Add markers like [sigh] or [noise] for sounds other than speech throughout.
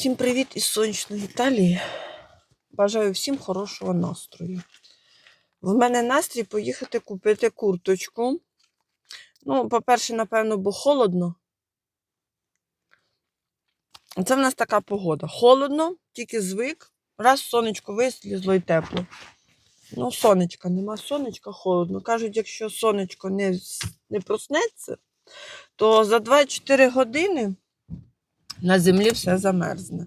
Всім привіт із сонячної Італії. Бажаю всім хорошого настрою. В мене настрій поїхати купити курточку. Ну, по-перше, напевно, бо холодно. Це в нас така погода. Холодно, тільки звик. Раз сонечко вислізло і тепло. Ну, сонечка, нема сонечка, холодно. Кажуть, якщо сонечко не, не проснеться, то за 24 години на землі все замерзне.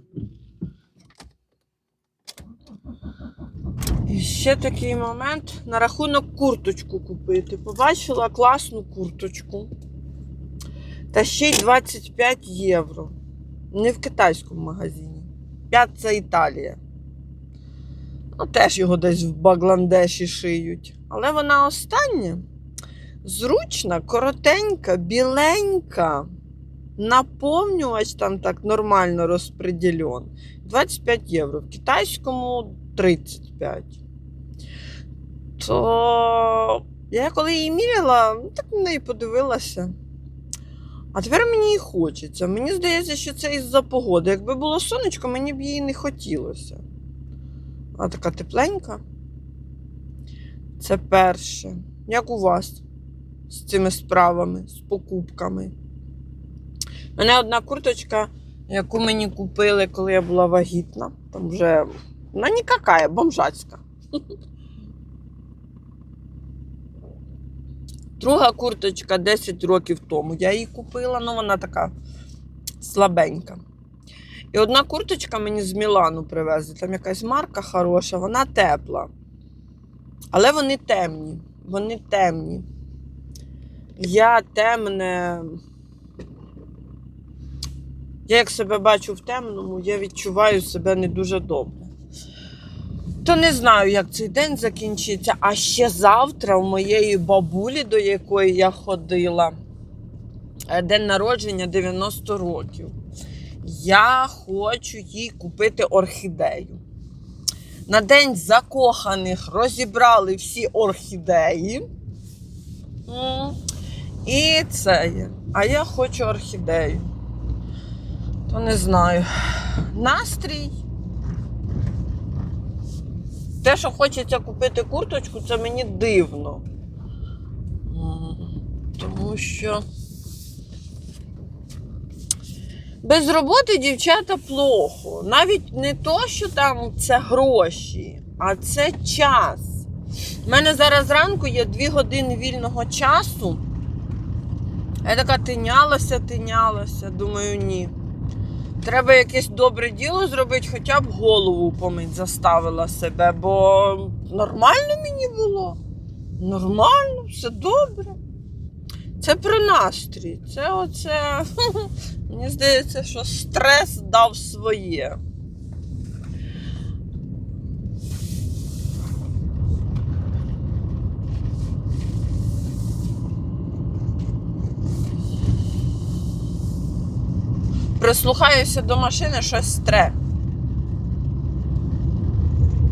І ще такий момент на рахунок курточку купити. Побачила класну курточку. Та ще й 25 євро. Не в китайському магазині. П'ятця Італія. Ну, теж його десь в Бангладеші шиють. Але вона остання. Зручна, коротенька, біленька. Наповнювач там так нормально розподілен. 25 євро. В китайському 35. То я коли її міряла, ну, так на неї подивилася. А тепер мені і хочеться. Мені здається, що це із-за погоди. Якби було сонечко, мені б її не хотілося. А така тепленька. Це перше. Як у вас з цими справами, з покупками? Мене одна курточка, яку мені купили, коли я була вагітна. Там вже вона нікакая, бомжацька. Друга курточка 10 років тому. Я її купила, ну вона така слабенька. І одна курточка мені з Мілану привезли. Там якась марка хороша, вона тепла. Але вони темні. Вони темні. Я темне. Я як себе бачу в темному, я відчуваю себе не дуже добре. То не знаю, як цей день закінчиться. А ще завтра у моєї бабулі, до якої я ходила, е, день народження 90 років. Я хочу їй купити орхідею. На день закоханих розібрали всі орхідеї. І це. А я хочу орхідею. То не знаю. Настрій. Те, що хочеться купити курточку, це мені дивно. Тому що без роботи дівчата плохо. Навіть не то, що там це гроші, а це час. У мене зараз зранку є 2 години вільного часу. Я така тинялася, тинялася. Думаю, ні. Треба якесь добре діло зробити, хоча б голову помить заставила себе, бо нормально мені було. Нормально, все добре. Це про настрій. Це оце. [laughs] Мені здається, що стрес дав своє. Прислухаюся до машини, щось стре.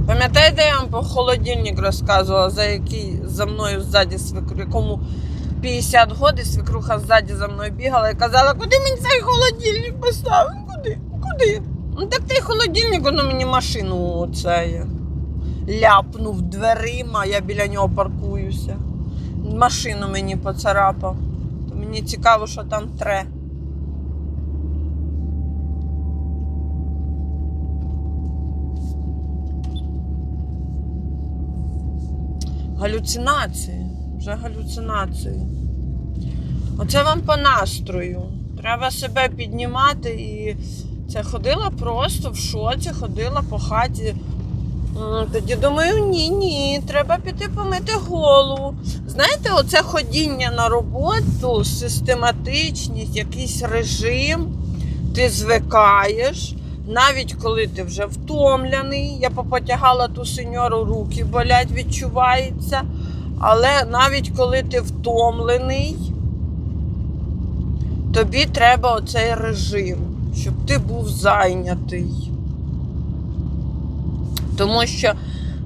Пам'ятаєте, я вам про холодильник розказувала, за який за мною ззаді свекру, якому 50 років свекруха ззаді за мною бігала і казала, куди мені цей холодильник поставив? Куди? Куди? Ну так той холодильник, воно мені машину оце ляпнув дверима, я біля нього паркуюся. Машину мені поцарапав. Мені цікаво, що там тре. Галюцинації. Вже галюцинації. Оце вам по настрою. Треба себе піднімати і це ходила просто в шоці, ходила по хаті. Тоді думаю, ні, ні, треба піти помити голову. Знаєте, оце ходіння на роботу, систематичність, якийсь режим, ти звикаєш. Навіть коли ти вже втомлений, я попотягала ту сеньору, руки болять, відчувається. Але навіть коли ти втомлений, тобі треба оцей режим, щоб ти був зайнятий. Тому що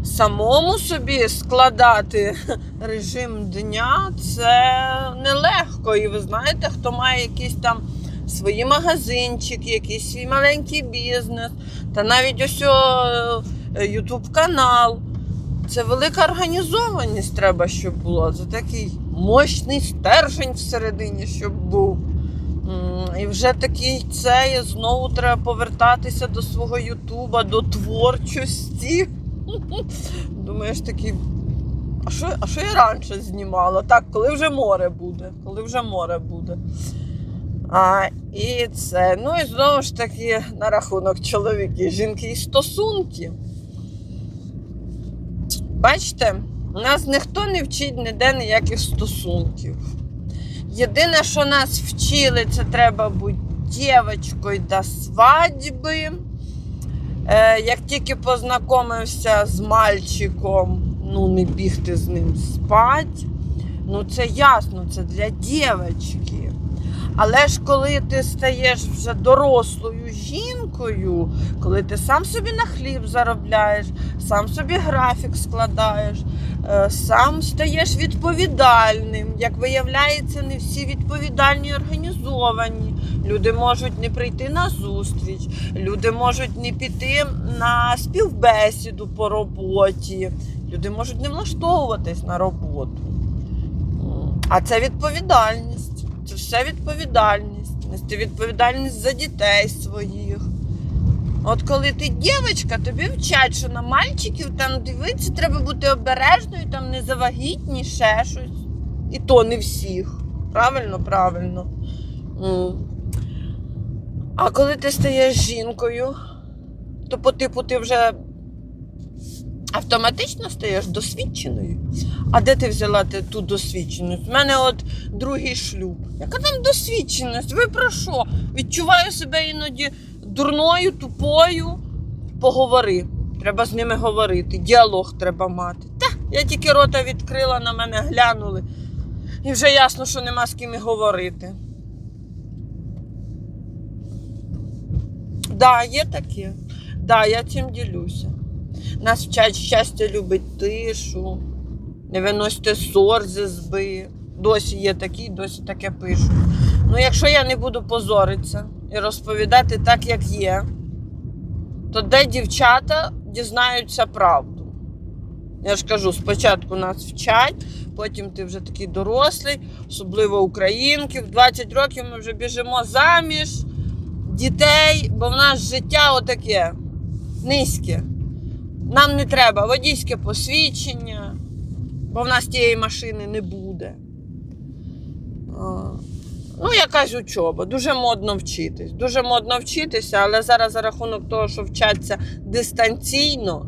самому собі складати режим дня це нелегко. І ви знаєте, хто має якісь там свої магазинчики, якийсь свій маленький бізнес, та навіть ось Ютуб канал. Це велика організованість треба, щоб була. Це такий мощний стержень всередині, щоб був. І вже такий це знову треба повертатися до свого Ютуба, до творчості. [laughs] Думаєш, такий. А що, а що я раніше знімала? Так, коли вже море буде? Коли вже море буде. А, і це. Ну і знову ж таки на рахунок чоловіків, жінки і стосунки. Бачите, нас ніхто не вчить ніде ніяких стосунків. Єдине, що нас вчили, це треба бути дівчинкою до свадьби. Е, як тільки познайомився з мальчиком, ну не бігти з ним спать. Ну це ясно, це для дівчинки. Але ж коли ти стаєш вже дорослою жінкою, коли ти сам собі на хліб заробляєш, сам собі графік складаєш, е, сам стаєш відповідальним. Як виявляється, не всі відповідальні організовані. Люди можуть не прийти на зустріч, люди можуть не піти на співбесіду по роботі, люди можуть не влаштовуватись на роботу. А це відповідальність. Це все відповідальність. Нести відповідальність за дітей своїх. От коли ти дівчинка, тобі вчать, що на мальчиків там дивитися, треба бути обережною, там не завагітні, ще щось. І то не всіх. Правильно, правильно. А коли ти стаєш жінкою, то по типу ти вже автоматично стаєш досвідченою. А де ти взяла ту досвідченість? У мене от другий шлюб. Яка там досвідченість? Ви про що? Відчуваю себе іноді дурною, тупою. Поговори. Треба з ними говорити. Діалог треба мати. Та, я тільки рота відкрила, на мене глянули. І вже ясно, що нема з ким і говорити. Да, є таке. Да, я цим ділюся. Нас вчать щастя любить тишу, не виносьте ссор зі зби. Досі є такі, досі таке пишуть. Ну, якщо я не буду позоритися і розповідати так, як є, то де дівчата дізнаються правду? Я ж кажу, спочатку нас вчать, потім ти вже такий дорослий, особливо українки. В 20 років ми вже біжимо заміж, дітей, бо в нас життя отаке низьке. Нам не треба водійське посвідчення, бо в нас тієї машини не буде. Ну, якась учоба. Дуже модно вчитись. Дуже модно вчитися, але зараз за рахунок того, що вчаться дистанційно,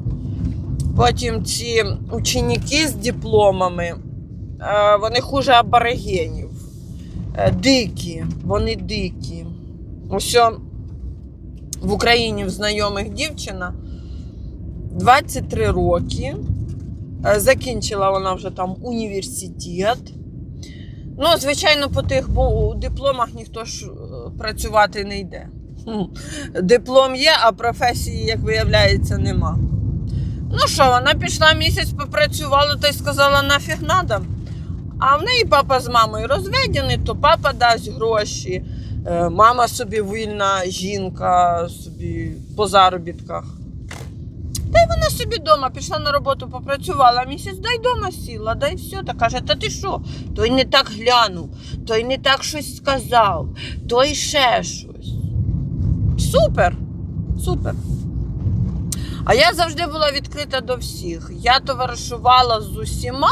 потім ці ученики з дипломами, е, вони хуже аборигенів. Е, Дикі, вони дикі. Ось в Україні в знайомих дівчина 23 роки. Е, Закінчила вона вже там університет. Ну, звичайно, по тих дипломах ніхто ж е, працювати не йде. Диплом є, а професії, як виявляється, нема. Ну що, вона пішла місяць попрацювала та й сказала, нафіг надо. А в неї папа з мамою розведений, то папа дасть гроші. Е, Мама собі вільна жінка, собі по заробітках. Та й вона собі вдома пішла на роботу, попрацювала місяць, дай вдома сіла, дай все. Та каже, та ти що? Той не так глянув, той не так щось сказав, той ще щось. Супер! Супер. А я завжди була відкрита до всіх. Я товаришувала з усіма.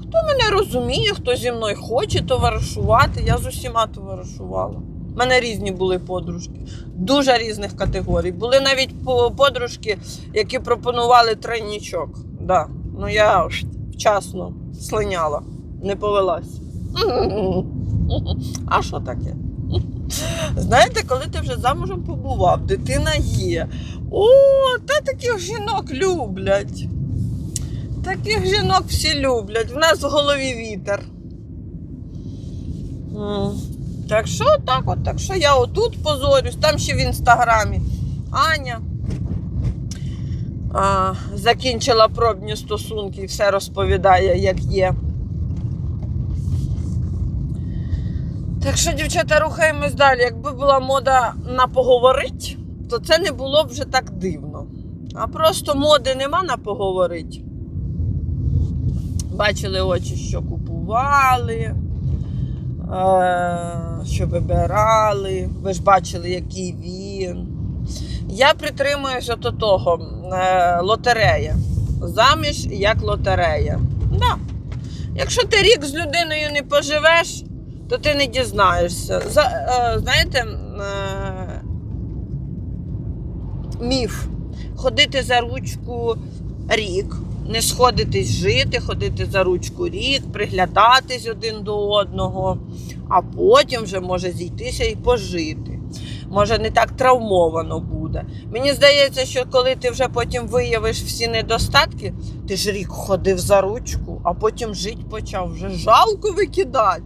Хто мене розуміє, хто зі мною хоче товаришувати, я з усіма товаришувала. У мене різні були подружки, дуже різних категорій. Були навіть подружки, які пропонували тройнічок. Да. Ну я вчасно слиняла, не повелась. [laughs] А що таке? [laughs] Знаєте, коли ти вже замужем побував, дитина є. О, та таких жінок люблять. Таких жінок всі люблять. В нас в голові вітер. Так що так от, так що я отут позорюсь, там ще в інстаграмі. Аня а, закінчила пробні стосунки і все розповідає, як є. Так що, дівчата, рухаємось далі. Якби була мода на поговорить, то це не було б вже так дивно. А просто моди нема на поговорить. Бачили очі, що купували, що вибирали. Ви ж бачили, який він. Я притримуюся до того е, лотерея. Заміж як лотерея. Да. Якщо ти рік з людиною не поживеш, то ти не дізнаєшся. За, е, знаєте, е, міф. Ходити за ручку рік, не сходитись жити, ходити за ручку рік, приглядатись один до одного, а потім вже може зійтися і пожити. Може, не так травмовано буде. Мені здається, що коли ти вже потім виявиш всі недостатки, ти ж рік ходив за ручку, а потім жити почав, вже жалко викидати.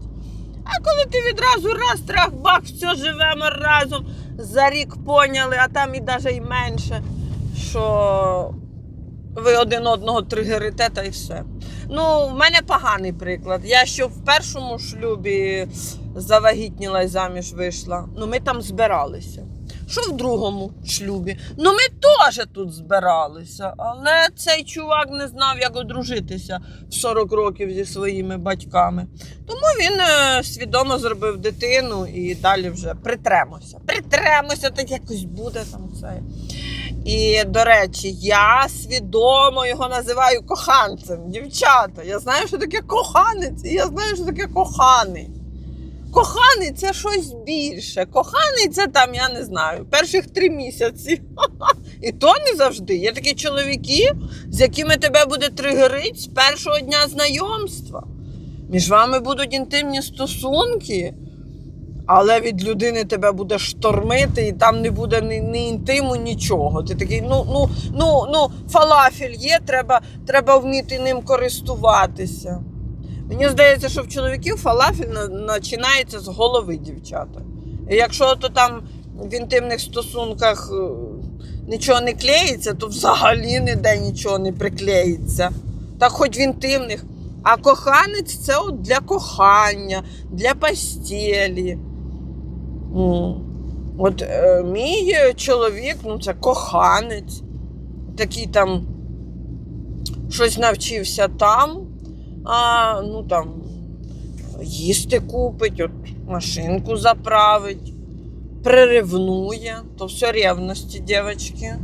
А коли ти відразу раз, трах, бах, все живемо разом, за рік поняли, а там і навіть і менше, що ви один одного тригерите та й все. Ну, в мене поганий приклад. Я що в першому шлюбі завагітніла і заміж вийшла. Ну, ми там збиралися. Що в другому шлюбі? Ну, ми теж тут збиралися, але цей чувак не знав, як одружитися в 40 років зі своїми батьками. Тому він е, свідомо зробив дитину і далі вже притремося. Притремося, так якось буде там це. І, до речі, я свідомо його називаю коханцем. Дівчата, я знаю, що таке коханець, і я знаю, що таке коханий. Коханий це щось більше. Коханий це там, я не знаю, перших три місяці. [laughs] І то не завжди. Є такі чоловіки, з якими тебе буде тригерить з першого дня знайомства. Між вами будуть інтимні стосунки, але від людини тебе буде штормити, і там не буде ні, ні інтиму, нічого. Ти такий, ну, ну, ну, ну, фалафель є, треба, треба вміти ним користуватися. Мені здається, що в чоловіків фалафель починається з голови дівчата. І якщо то там в інтимних стосунках е, нічого не клеїться, то взагалі ніде нічого не приклеїться. Так хоч в інтимних. А коханець це от для кохання, для постелі. От е, мій е, чоловік, ну це коханець, такий там щось навчився там, а ну там їсти купить, от машинку заправить, приревнує, то все ревності, дівчатки.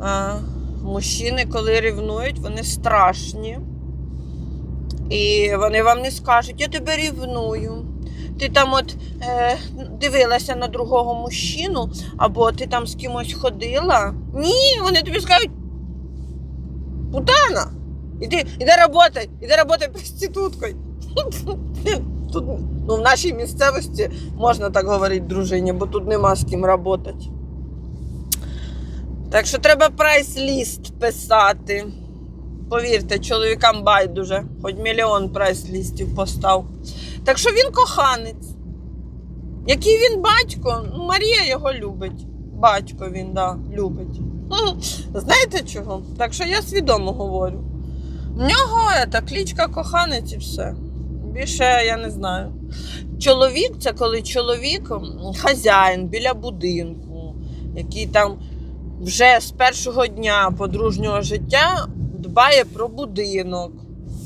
А, мужчини, коли ревнують, вони страшні. І вони вам не скажуть, я тебе рівную. Ти там от е, дивилася на другого мужчину, або ти там з кимось ходила. Ні, вони тобі скажуть, путана, іди, іди работай, іди работай проституткою. [laughs] Тут, ну, в нашій місцевості можна так говорити дружині, бо тут нема з ким працювати. Так що треба прайс-ліст писати. Повірте, чоловікам байдуже, хоч мільйон прайс-лістів постав. Так що він коханець. Який він батько, ну, Марія його любить. Батько він, да, любить. Знаєте чого? Так що я свідомо говорю. В нього ета, клічка коханець і все. Більше я не знаю. Чоловік це коли чоловік хазяїн біля будинку, який там вже з першого дня подружнього життя дбає про будинок,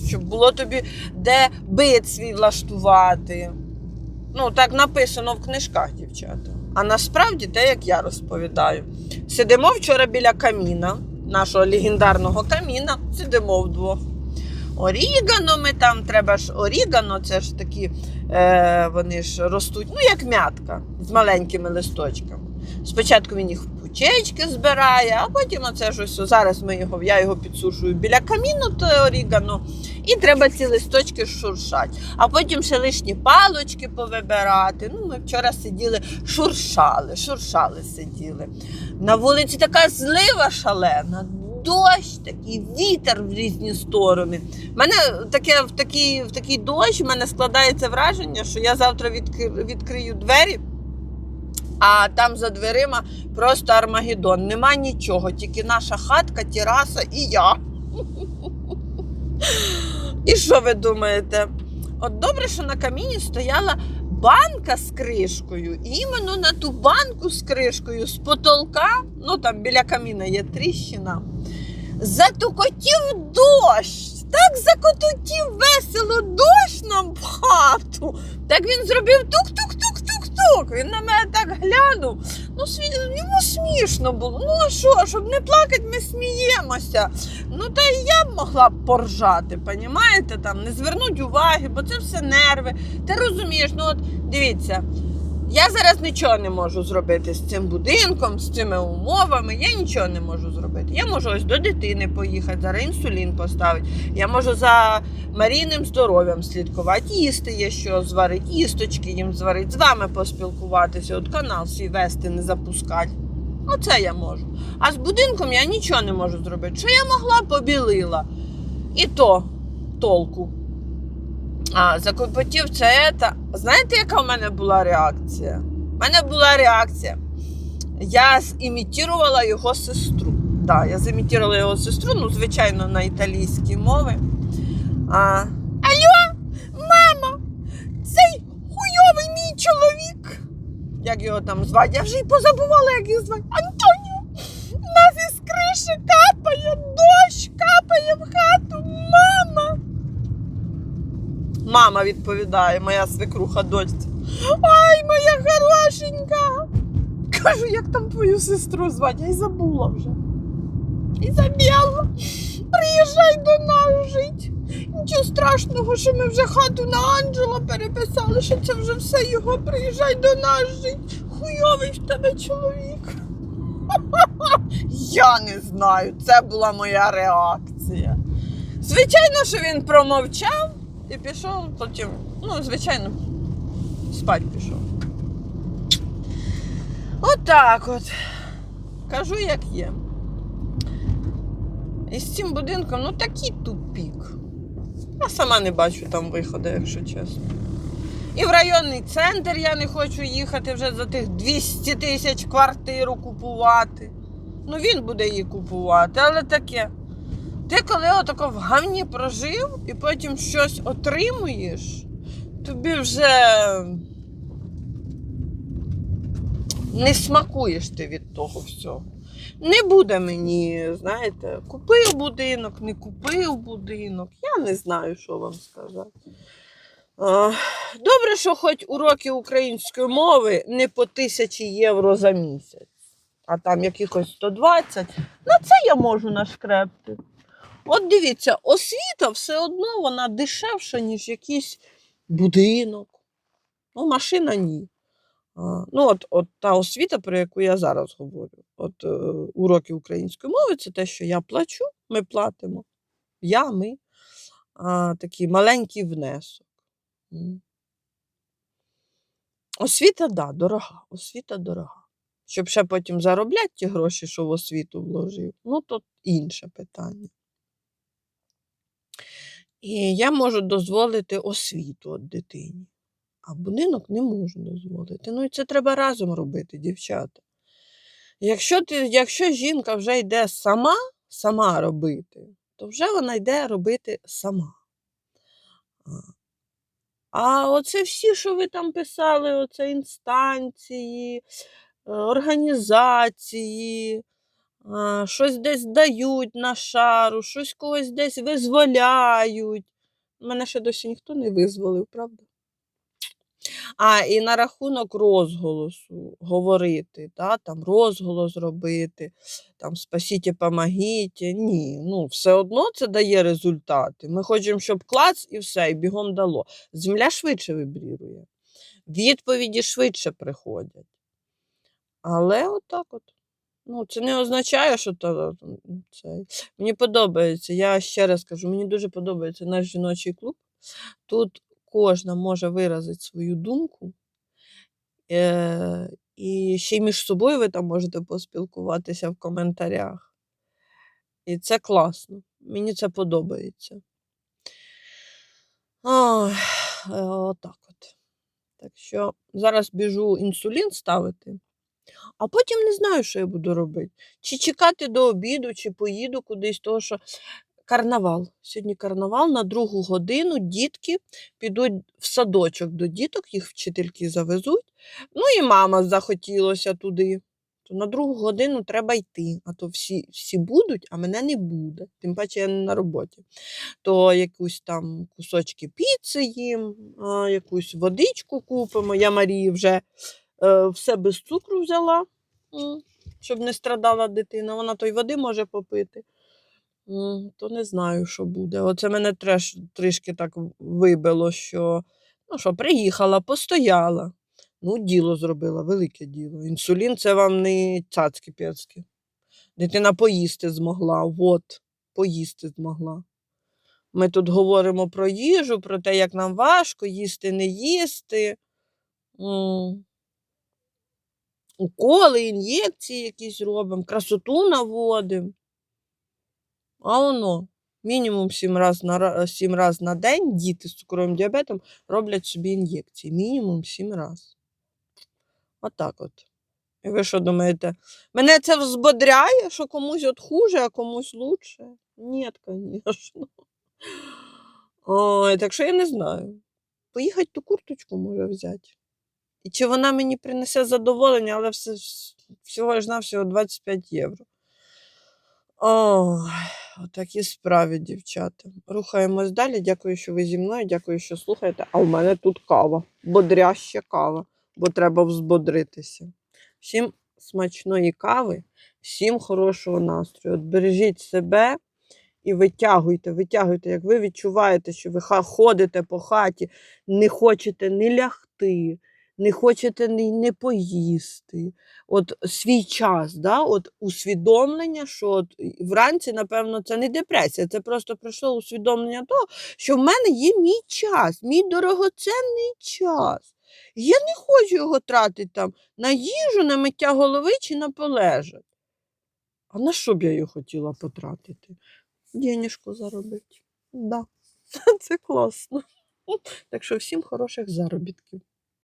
щоб було тобі де бит свій влаштувати. Ну, так написано в книжках, дівчата. А насправді те, як я розповідаю. Сидимо вчора біля каміна, нашого легендарного каміна, сидимо вдвох. Орігано ми там, треба ж орігано, це ж такі, е, вони ж ростуть, ну як м'ятка з маленькими листочками. Спочатку він їх в збирає, а потім оце ж ось зараз ми його, я його підсушую біля каміну, то орігано, і треба ці листочки шуршати. А потім ще лишні палочки повибирати. Ну, ми вчора сиділи, шуршали, шуршали сиділи. На вулиці така злива шалена, дощ, такий вітер в різні сторони. Мене таке в такий, в такий дощ в мене складається враження, що я завтра відкри- відкрию двері. А там за дверима просто Армагеддон. Нема нічого, тільки наша хатка, тераса і я. І що ви думаєте? От добре, що на каміні стояла банка з кришкою, і іменно на ту банку з кришкою з потолка, ну там біля каміна є тріщина, затукотів дощ. Так закототів весело дощ нам в хату. Так він зробив тук-тук-тук-тук-тук. Він на мене так глянув. Ну, смі- йому смішно було. Ну а що, щоб не плакати, ми сміємося. Ну та і я б могла б поржати, понімаєте? Там не звернуть уваги, бо це все нерви. Ти розумієш, ну от дивіться. Я зараз нічого не можу зробити з цим будинком, з цими умовами. Я нічого не можу зробити. Я можу ось до дитини поїхати, зараз інсулін поставити. Я можу за Марійним здоров'ям слідкувати, їсти є що зварити, їсточки їм зварити, з вами поспілкуватися, от канал свій вести, не запускати. Оце я можу. А з будинком я нічого не можу зробити. Що я могла, побілила. І то толку. А, закопотів це. Та... Знаєте, яка в мене була реакція? У мене була реакція. Я зімітувала його сестру. Да, я зімітувала його сестру, ну, звичайно, на італійській мові. А... Алло, мама, цей хуйовий мій чоловік. Як його там звати? Я вже й позабувала, як його звати. Антоніо, у нас із криші капає дощ, капає в хату, мама. Мама відповідає, моя свекруха дочці. Ай, моя хорошенька. Кажу, як там твою сестру звати, я й забула вже. Ізабелла, приїжджай до нас жить. Нічого страшного, що ми вже хату на Анджела переписали, що це вже все його. Приїжджай до нас жить. Хуйовий в тебе чоловік. [laughs] Я не знаю, це була моя реакція. Звичайно, що він промовчав і пішов потім, ну, звичайно, спать пішов. Отак от. Кажу, як є. І з цим будинком, ну такий тупік. Я сама не бачу там виходу, якщо чесно. І в районний центр я не хочу їхати вже за тих 200 тисяч квартиру купувати. Ну він буде її купувати, але таке. Ти коли отако в гавні прожив і потім щось отримуєш, тобі вже не смакуєш ти від того всього. Не буде мені, знаєте, купив будинок, не купив будинок. Я не знаю, що вам сказати. Добре, що хоч уроки української мови не по тисячі євро за місяць, а там якихось 120. На це я можу нашкрепти. От дивіться, освіта все одно вона дешевша, ніж якийсь будинок. Ну, машина ні. А, Ну, от, от та освіта, про яку я зараз говорю, от е, уроки української мови, це те, що я плачу, ми платимо. Я, ми, а, такий маленький внесок. Освіта, да, дорога. Освіта дорога. Щоб ще потім заробляти ті гроші, що в освіту вложив, ну, то інше питання. І я можу дозволити освіту от дитині, а будинок не можу дозволити. Ну і це треба разом робити, дівчата. Якщо, ти, якщо жінка вже йде сама, сама робити, то вже вона йде робити сама. А. Оце всі, що ви там писали, оце інстанції, е, організації, щось десь дають на шару, щось когось десь визволяють. Мене ще досі ніхто не визволив, правда? А, і на рахунок розголосу говорити, та, там розголос робити, там спасіть, помогіть. Ні, ну все одно це дає результати. Ми хочемо, щоб клац і все, і бігом дало. Земля швидше вибрірує, відповіді швидше приходять. Але отак от. Ну, це не означає, що то, це. Мені подобається. Я ще раз кажу, мені дуже подобається наш жіночий клуб. Тут кожна може виразити свою думку. Е, і ще й між собою ви там можете поспілкуватися в коментарях. І це класно. Мені це подобається. Ой, е, отак от. Так що зараз біжу інсулін ставити, а потім не знаю, що я буду робити. Чи чекати до обіду, чи поїду кудись, тому що карнавал. Сьогодні карнавал на другу годину дітки підуть в садочок до діток, їх вчительки завезуть. Ну і мама захотілося туди. То на другу годину треба йти, а то всі, всі будуть, а мене не буде. Тим паче я не на роботі. То якусь там кусочки піци їм, якусь водичку купимо. Я Марії вже все без цукру взяла, щоб не страдала дитина. Вона той води може попити. То не знаю, що буде. Оце мене треш, трішки так вибило, що, ну, що приїхала, постояла. Ну, діло зробила, велике діло. Інсулін це вам не цацки пецьки Дитина поїсти змогла. От, поїсти змогла. Ми тут говоримо про їжу, про те, як нам важко їсти, не їсти. Уколи, ін'єкції якісь робимо, красоту наводимо. А воно мінімум 7 раз на, ра- 7 раз на день діти з цукровим діабетом роблять собі ін'єкції. Мінімум 7 раз. Отак от. І ви що думаєте? Мене це взбодряє, що комусь от хуже, а комусь лучше? Ні, звісно. Ой, так що я не знаю. Поїхати ту курточку може взяти. І чи вона мені принесе задоволення, але все, всього ж навсього 25 євро. Ой, отакі справи, дівчата. Рухаємось далі. Дякую, що ви зі мною, дякую, що слухаєте. А в мене тут кава, бодряща кава, бо треба взбодритися. Всім смачної кави, всім хорошого настрою. От бережіть себе і витягуйте, витягуйте, як ви відчуваєте, що ви ходите по хаті, не хочете не лягти, не хочете не, поїсти. От свій час, да? от усвідомлення, що от вранці, напевно, це не депресія, це просто прийшло усвідомлення того, що в мене є мій час, мій дорогоцінний час. Я не хочу його тратити там на їжу, на миття голови чи на полежать. А на що б я його хотіла потратити? Денежку заробити. Да. [laughs] Це класно. Так що всім хороших заробітків.